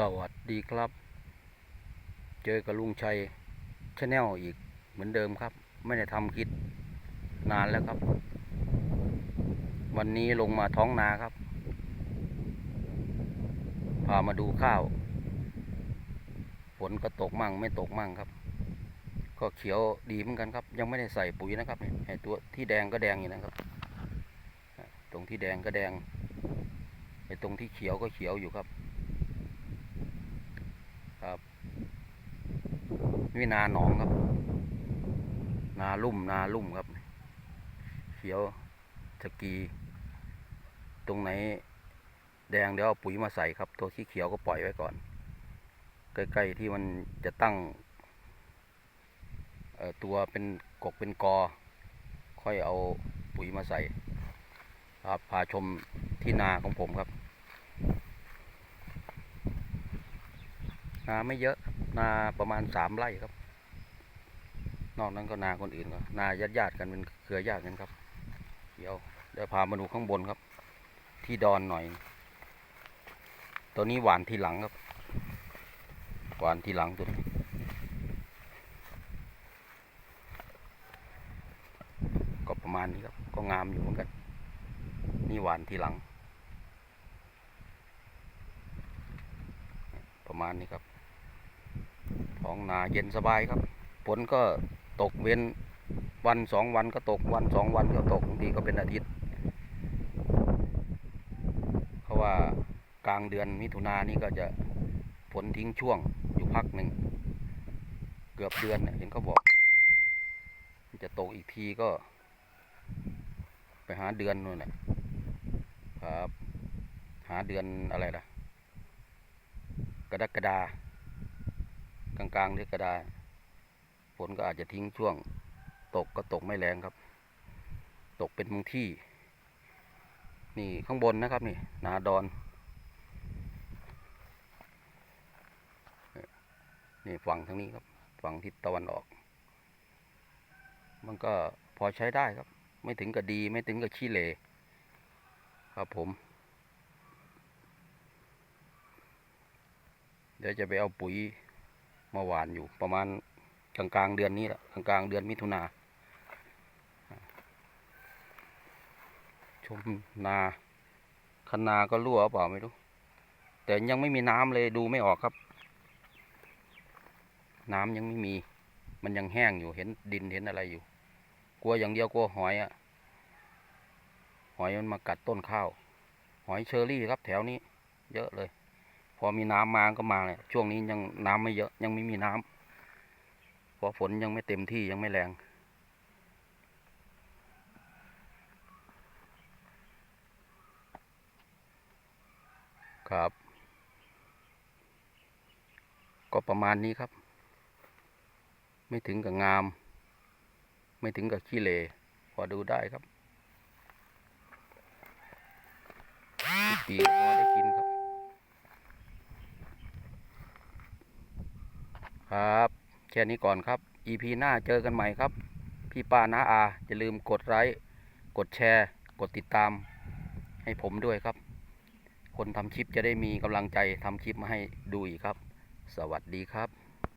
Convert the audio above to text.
สวัสดีครับ เจอกับลุงชัยชาแนลอีกเหมือนเดิมครับ ไม่ได้ทำคลิปนานแล้วครับ วันนี้ลงมาท้องนาครับ พามาดูข้าว ฝนก็ตกมั่งไม่ตกมั่งครับ ก็เขียวดีเหมือนกันครับ ยังไม่ได้ใส่ปุ๋ยนะครับไอตัวที่แดงก็แดงอยู่นะครับ ตรงที่แดงก็แดงไอตรงที่เขียวก็เขียวอยู่ครับ นี่นาหนองครับ นาลุ่มนาลุ่มครับ เขียวสกี ตรงไหน แดงเดี๋ยวเอาปุ๋ยมาใส่ครับ ตัวที่เขียวก็ปล่อยไว้ก่อน ใกล้ๆที่มันจะตั้งตัวเป็นกกเป็นกอ ค่อยเอาปุ๋ยมาใส่ครับพาชมที่นาของผมครับ นาไม่เยอะ นาประมาณสามไร่ครับ นอกนั้นก็นาคนอื่นก็นาญาติญาติกันเป็นเครือญาติกันครับ เดี๋ยวเดี๋ยวพามาดูข้างบนครับ ที่ดอนหน่อย ตัวนี้หวานทีหลังครับ หวานทีหลังตัวก็ประมาณนี้ครับ ก็งามอยู่เหมือนกัน นี่หวานทีหลัง ประมาณนี้ครับ ท้องนาเย็นสบายครับฝนก็ตกเว้นวันสองวันก็ตกวันสองวันก็ตกบางทีก็เป็นอาทิตย์เพราะว่ากลางเดือนมิถุนายนนี่ก็จะฝนทิ้งช่วงอยู่พักหนึ่ง เกือบเดือนเนี่ยเห็นเขาบอก จะตกอีกทีก็ ไปหาเดือนนู่นแหละครับ หาเดือนอะไรล่ะ กรกฎากลา กลางๆเดือนกรกฎาฝนก็อาจจะทิ้งช่วง ตกก็ตกไม่แรงครับ ตกเป็นบางที่ นี่ข้างบนนะครับนี่นาดอน นี่ฝั่งทางนี้ครับฝั่งทิศตะวันออก มันก็พอใช้ได้ครับ ไม่ถึงกับดีไม่ถึงกับขี้เหร่ครับผม เดี๋ยวจะไปเอาปุ๋ย มาหวานอยู่ประมาณกลางกลางเดือนนี้แหละกลางกลางเดือนมิถุนาชมนาคันนาก็รั่วเปล่าไม่รู้ แต่ยังไม่มีน้ำเลยดูไม่ออกครับ น้ำยังไม่มี มันยังแห้งอยู่เห็นดินเห็นอะไรอยู่ กลัวอย่างเดียวกลัวหอยอะหอยมันมากัดต้นข้าว หอยเชอรี่ครับแถวนี้ เยอะเลย อมีน้ำมาก็มาเลยช่วงนี้ยังน้ำไม่เยอะยังไม่มีน้ำเพราะฝนยังไม่เต็มที่ยังไม่แรงครับ ก็ประมาณนี้ครับ ไม่ถึงกับงาม ไม่ถึงกับขี้เหร่พอดูได้ครับปีพอได้กินครับ ครับ แค่นี้ก่อนครับ EP หน้าเจอกันใหม่ครับ พี่ป้าน้าอาอย่าลืมกดไลค์กดแชร์ กดติดตาม ให้ผมด้วยครับ คนทำคลิปจะได้มีกำลังใจทำคลิปมาให้ดูอีกครับ สวัสดีครับ